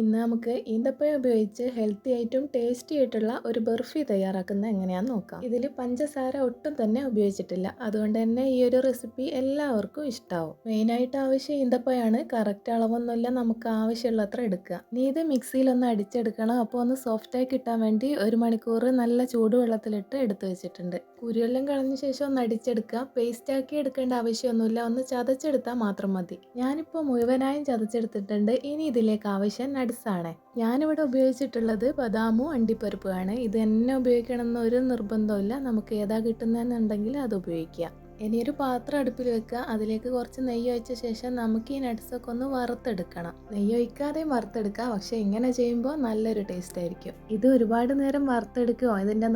ഇന്ന് നമുക്ക് ഈന്തപ്പഴം ഉപയോഗിച്ച് ഹെൽത്തി ആയിട്ടും ടേസ്റ്റി ആയിട്ടുള്ള ഒരു ബർഫി തയ്യാറാക്കുന്നത് എങ്ങനെയാണെന്ന് നോക്കാം. ഇതിൽ പഞ്ചസാര ഒട്ടും തന്നെ ഉപയോഗിച്ചിട്ടില്ല. അതുകൊണ്ട് തന്നെ ഈ ഒരു റെസിപ്പി എല്ലാവർക്കും ഇഷ്ടമാവും മെയിനായിട്ട് ആവശ്യം ഈന്തപ്പഴമാണ് കറക്റ്റ് അളവൊന്നുമില്ല. നമുക്ക് ആവശ്യമുള്ളത്ര എടുക്കുക. നീ ഇത് മിക്സിയിലൊന്ന് അടിച്ചെടുക്കണം. അപ്പോൾ ഒന്ന് സോഫ്റ്റായി കിട്ടാൻ വേണ്ടി ഒരു മണിക്കൂർ നല്ല ചൂടുവെള്ളത്തിലിട്ട് എടുത്തു വെച്ചിട്ടുണ്ട്. കുരുവെല്ലാം കളഞ്ഞ ശേഷം ഒന്ന് അടിച്ചെടുക്കുക. പേസ്റ്റ് ആക്കി എടുക്കേണ്ട ആവശ്യമൊന്നുമില്ല. ഒന്ന് ചതച്ചെടുത്താൽ മാത്രം മതി. ഞാനിപ്പോൾ മുഴുവനായും ചതച്ചെടുത്തിട്ടുണ്ട്. ഇനി ഇതിലേക്ക് ആവശ്യം നട്ട്സ് ആണ് ഞാനിവിടെ ഉപയോഗിച്ചിട്ടുള്ളത് ബദാമും അണ്ടിപ്പരിപ്പുമാണ് ഇത് തന്നെ ഉപയോഗിക്കണം എന്നൊരു നിർബന്ധമില്ല നമുക്ക് ഏതാ കിട്ടുന്നതെന്നുണ്ടെങ്കിൽ അത് ഉപയോഗിക്കാം. ഇനി ഒരു പാത്രം അടുപ്പിൽ വെക്കുക. അതിലേക്ക് കുറച്ച് നെയ്യ് ഒഴിച്ച ശേഷം നമുക്ക് ഈ നട്ട്സൊക്കെ ഒന്ന് വറുത്തെടുക്കണം. നെയ്യ് ഒഴിക്കാതെയും വറുത്തെടുക്കുക പക്ഷേ ഇങ്ങനെ ചെയ്യുമ്പോൾ നല്ലൊരു ടേസ്റ്റ് ആയിരിക്കും. ഇത് ഒരുപാട് നേരം വറുത്തെടുക്കുകയോ ഇതിന്റെ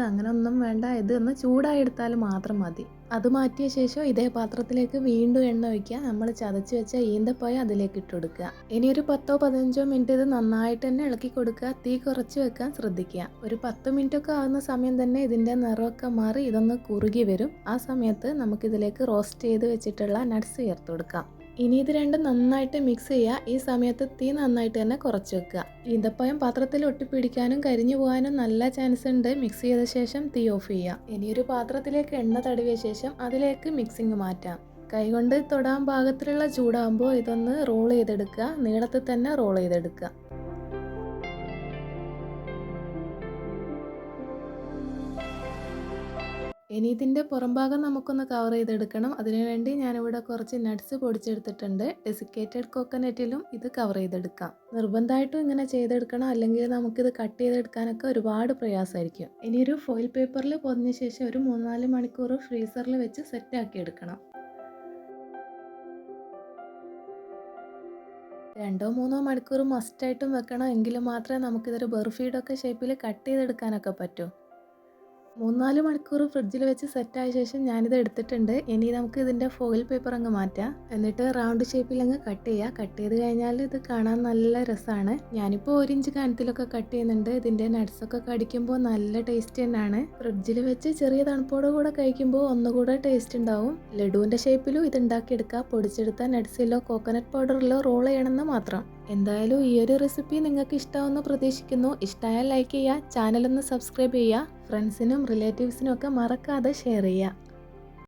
അങ്ങനെ ഒന്നും വേണ്ട. ഇത് ഒന്ന് ചൂടായി മാത്രം മതി. അത് മാറ്റിയ ശേഷം ഇതേ പാത്രത്തിലേക്ക് വീണ്ടും എണ്ണ ഒഴിക്കുക. നമ്മൾ ചതച്ച് വെച്ച ഈന്തപ്പഴം അതിലേക്ക് ഇട്ട് കൊടുക്കുക. ഇനി ഒരു പത്തോ പതിനഞ്ചോ മിനിറ്റ് ഇത് നന്നായിട്ട് തന്നെ ഇളക്കി കൊടുക്കുക. തീ കുറച്ച് വെക്കാൻ ശ്രദ്ധിക്കുക. ഒരു പത്ത് മിനിറ്റ് ഒക്കെ ആകുന്ന സമയം തന്നെ ഇതിന്റെ നിറമൊക്കെ മാറി ഇതൊന്ന് കുറുകി വരും. ആ സമയത്ത് നമുക്കിതിലേക്ക് റോസ്റ്റ് ചെയ്ത് വെച്ചിട്ടുള്ള നട്ട്സ് ചേർത്ത് കൊടുക്കാം. ഇനി ഇത് രണ്ടും നന്നായിട്ട് മിക്സ് ചെയ്യുക ഈ സമയത്ത് തീ നന്നായിട്ട് തന്നെ കുറച്ച് വെക്കുക. ഈന്തപ്പഴം പാത്രത്തിൽ ഒട്ടിപ്പിടിക്കാനും കരിഞ്ഞു പോകാനും നല്ല ചാൻസ് ഉണ്ട്. മിക്സ് ചെയ്ത ശേഷം തീ ഓഫ് ചെയ്യുക ഇനി ഒരു പാത്രത്തിലേക്ക് എണ്ണ തടവിയ ശേഷം അതിലേക്ക് മിക്സിങ് മാറ്റാം. കൈകൊണ്ട് തൊടാൻ പാകത്തിലുള്ള ചൂടാകുമ്പോൾ ഇതൊന്ന് റോൾ ചെയ്തെടുക്കുക. നീളത്തിൽ തന്നെ റോൾ ചെയ്തെടുക്കുക. ഇനി ഇതിന്റെ പുറംഭാഗം നമുക്കൊന്ന് കവർ ചെയ്തെടുക്കണം. അതിനുവേണ്ടി ഞാനിവിടെ കുറച്ച് നട്ട്സ് പൊടിച്ചെടുത്തിട്ടുണ്ട്. ഡെസിക്കേറ്റഡ് കോക്കനറ്റിലും ഇത് കവർ ചെയ്തെടുക്കാം. നിർബന്ധമായിട്ടും ഇങ്ങനെ ചെയ്തെടുക്കണം. അല്ലെങ്കിൽ നമുക്കിത് കട്ട് ചെയ്തെടുക്കാനൊക്കെ ഒരുപാട് പ്രയാസമായിരിക്കും. ഇനി ഒരു ഫോയിൽ പേപ്പറിൽ പൊതിഞ്ഞ ശേഷം ഒരു മൂന്നാൽ മണിക്കൂർ ഫ്രീസറിൽ വെച്ച് സെറ്റാക്കി എടുക്കണം. രണ്ടോ മൂന്നോ മണിക്കൂർ മസ്റ്റായിട്ടും വെക്കണം. എങ്കിൽ മാത്രമേ നമുക്കിതൊരു ബർഫീഡൊക്കെ ഷേപ്പിൽ കട്ട് ചെയ്തെടുക്കാനൊക്കെ പറ്റൂ. മൂന്നാൽ മണിക്കൂർ ഫ്രിഡ്ജിൽ വെച്ച് സെറ്റായ ശേഷം ഞാനിത് എടുത്തിട്ടുണ്ട്. ഇനി നമുക്ക് ഇതിന്റെ ഫോയിൽ പേപ്പർ അങ്ങ് മാറ്റാം. എന്നിട്ട് റൗണ്ട് ഷേപ്പിൽ അങ്ങ് കട്ട് ചെയ്യുക കട്ട് ചെയ്ത് കഴിഞ്ഞാൽ ഇത് കാണാൻ നല്ല രസമാണ് ഞാനിപ്പോൾ ഒരു ഇഞ്ച് കനത്തിലൊക്കെ കട്ട് ചെയ്യുന്നുണ്ട്. ഇതിന്റെ നട്ട്സൊക്കെ കടിക്കുമ്പോൾ നല്ല ടേസ്റ്റ് തന്നെയാണ്. ഫ്രിഡ്ജിൽ വെച്ച് ചെറിയ തണുപ്പോടെ കൂടെ കഴിക്കുമ്പോൾ ഒന്നുകൂടെ ടേസ്റ്റ് ഉണ്ടാവും. ലഡുവിന്റെ ഷേപ്പിലും ഇത് ഉണ്ടാക്കിയെടുക്കുക പൊടിച്ചെടുത്ത നട്ട്സിലോ കോക്കനട്ട് പൗഡറിലോ റോൾ ചെയ്യണമെന്ന് മാത്രം. എന്തായാലും ഈ ഒരു റെസിപ്പി നിങ്ങൾക്ക് ഇഷ്ടമാവുമെന്ന് പ്രതീക്ഷിക്കുന്നു. ഇഷ്ടമായാൽ ലൈക്ക് ചെയ്യുക ചാനലൊന്ന് സബ്സ്ക്രൈബ് ചെയ്യുക ഫ്രണ്ട്സിനും റിലേറ്റീവ്സിനും ഒക്കെ മറക്കാതെ ഷെയർ ചെയ്യുക.